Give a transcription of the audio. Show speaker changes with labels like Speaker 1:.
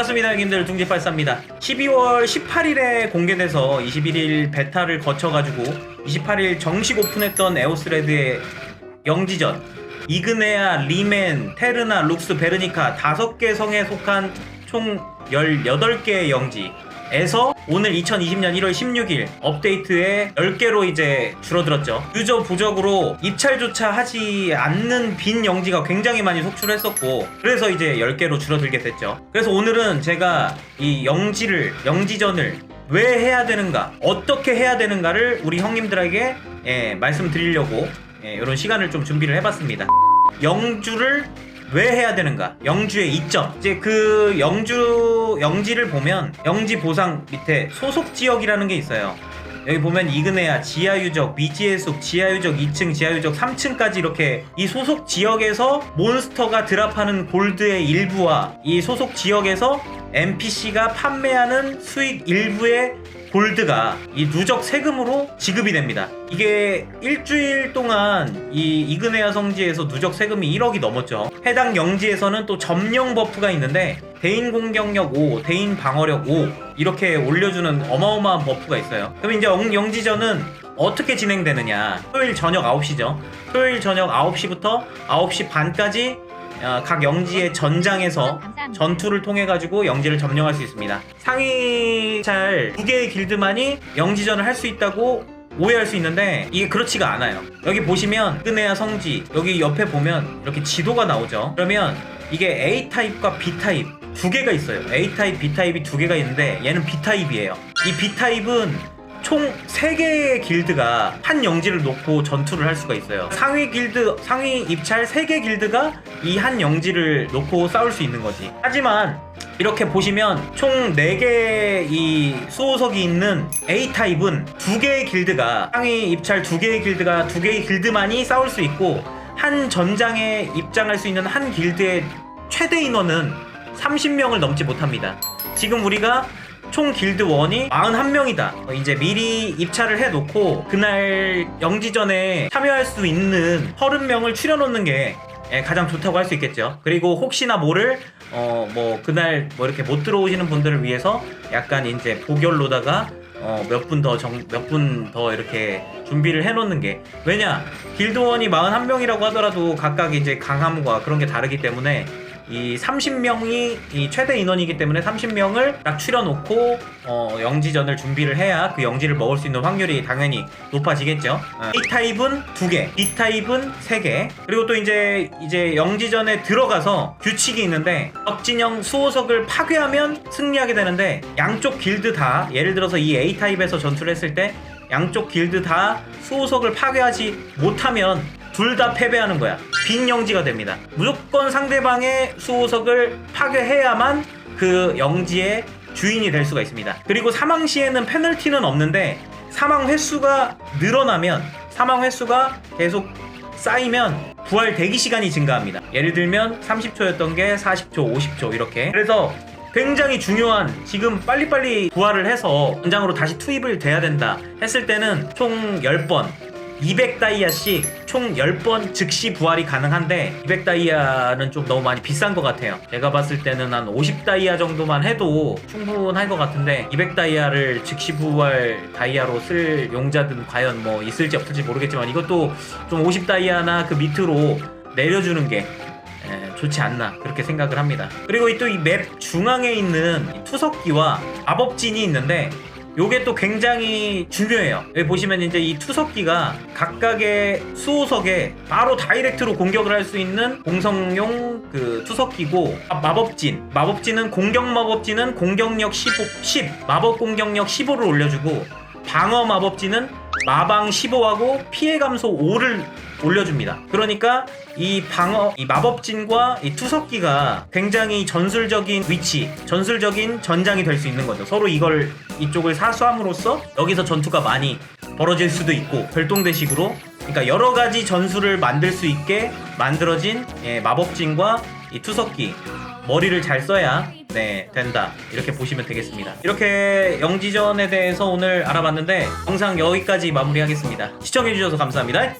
Speaker 1: 반갑습니다 형님들. 둥지팔사입니다. 12월 18일에 공개돼서 21일 베타를 거쳐가지고 28일 정식 오픈했던 에오스레드의 영지전 이그네아, 리멘, 테르나, 룩스, 베르니카 5개 성에 속한 총 18개의 영지 에서 오늘 2020년 1월 16일 업데이트에 10개로 이제 줄어들었죠. 유저 부적으로 입찰조차 하지 않는 빈 영지가 굉장히 많이 속출했었고 그래서 이제 10개로 줄어들게 됐죠. 그래서 오늘은 제가 이 영지를 영지전을 왜 해야 되는가, 어떻게 해야 되는가를 우리 형님들에게 예, 말씀드리려고 예, 이런 시간을 좀 준비를 해봤습니다. 영주를 왜 해야 되는가? 영주의 이점. 이제 그 영주 영지를 보면 영지 보상 밑에 소속 지역이라는 게 있어요. 여기 보면 이그네아, 지하유적, 미지해숙, 지하유적 2층, 지하유적 3층까지 이렇게 이 소속 지역에서 몬스터가 드랍하는 골드의 일부와 이 소속 지역에서 NPC가 판매하는 수익 일부의 골드가 이 누적 세금으로 지급이 됩니다. 이게 일주일 동안 이 이그네아 성지에서 누적 세금이 1억이 넘었죠. 해당 영지에서는 또 점령 버프가 있는데 대인 공격력 5, 대인 방어력 5 이렇게 올려주는 어마어마한 버프가 있어요. 그럼 이제 영- 영지전은 어떻게 진행되느냐? 토요일 저녁 9시죠. 토요일 저녁 9시부터 9시 반까지 어, 각 영지의 전장에서 전투를 통해 가지고 영지를 점령할 수 있습니다. 상위 잘 두 개의 길드만이 영지전을 할 수 있다고 오해할 수 있는데 이게 그렇지가 않아요. 여기 보시면 끄네야 성지 여기 옆에 보면 이렇게 지도가 나오죠. 그러면 이게 A 타입과 B 타입 두 개가 있어요. A 타입, B 타입이 두 개가 있는데 얘는 B 타입이에요. 이 B 타입은 총 3개의 길드가 한 영지를 놓고 전투를 할 수가 있어요. 상위 길드, 상위 입찰 3개 길드가 이 한 영지를 놓고 싸울 수 있는 거지. 하지만 이렇게 보시면 총 4개의 이 수호석이 있는 A타입은 2개의 길드가 상위 입찰 2개의 길드가 2개의 길드만이 싸울 수 있고 한 전장에 입장할 수 있는 한 길드의 최대 인원은 30명을 넘지 못합니다. 지금 우리가 총 길드 원이 41명이다. 이제 미리 입찰을 해놓고 그날 영지전에 참여할 수 있는 30명을 추려놓는 게 예, 가장 좋다고 할 수 있겠죠. 그리고 혹시나 모를 어 뭐 그날 뭐 이렇게 못 들어오시는 분들을 위해서 약간 이제 보결로다가 어 몇 분 더 정 몇 분 더 이렇게 준비를 해놓는 게 왜냐 길드원이 41명이라고 하더라도 각각 이제 강함과 그런 게 다르기 때문에 이 30명이 이 최대 인원이기 때문에 30명을 딱 추려놓고 어, 영지전을 준비를 해야 그 영지를 먹을 수 있는 확률이 당연히 높아지겠죠. 어, A 타입은 2개, B 타입은 3개. 그리고 또 이제 이제 영지전에 들어가서 규칙이 있는데 적진영 수호석을 파괴하면 승리하게 되는데 양쪽 길드 다 예를 들어서 이 A 타입에서 전투를 했을 때 양쪽 길드 다 수호석을 파괴하지 못하면 둘 다 패배하는 거야. 빈 영지가 됩니다. 무조건 상대방의 수호석을 파괴해야만 그 영지의 주인이 될 수가 있습니다. 그리고 사망 시에는 페널티는 없는데 사망 횟수가 늘어나면 사망 횟수가 계속 쌓이면 부활 대기 시간이 증가합니다. 예를 들면 30초였던 게 40초, 50초 이렇게. 그래서 굉장히 중요한 지금 빨리빨리 부활을 해서 전장으로 다시 투입을 돼야 된다 했을 때는 총 10번 200다이아씩 총 10번 즉시 부활이 가능한데 200다이아는 좀 너무 많이 비싼 것 같아요. 제가 봤을 때는 한 50다이아 정도만 해도 충분할 것 같은데 200다이아를 즉시 부활 다이아로 쓸 용자든 과연 뭐 있을지 없을지 모르겠지만 이것도 좀 50다이아나 그 밑으로 내려주는 게 에, 좋지 않나 그렇게 생각을 합니다. 그리고 또 이 맵 중앙에 있는 이 투석기와 마법진이 있는데 요게 또 굉장히 중요해요. 여기 보시면 이제 이 투석기가 각각의 수호석에 바로 다이렉트로 공격을 할 수 있는 공성용 그 투석기고 아, 마법진 마법진은 공격 마법진은 공격력 15, 10 마법 공격력 15를 올려주고 방어 마법진은 마방 15하고 피해 감소 5를 올려줍니다. 그러니까 이 방어, 이 마법진과 이 투석기가 굉장히 전술적인 위치, 전술적인 전장이 될 수 있는 거죠. 서로 이걸 이쪽을 사수함으로써 여기서 전투가 많이 벌어질 수도 있고 별동대식으로. 그러니까 여러 가지 전술을 만들 수 있게 만들어진 예, 마법진과 이 투석기 머리를 잘 써야 네 된다. 이렇게 보시면 되겠습니다. 이렇게 영지전에 대해서 오늘 알아봤는데 영상 여기까지 마무리하겠습니다. 시청해주셔서 감사합니다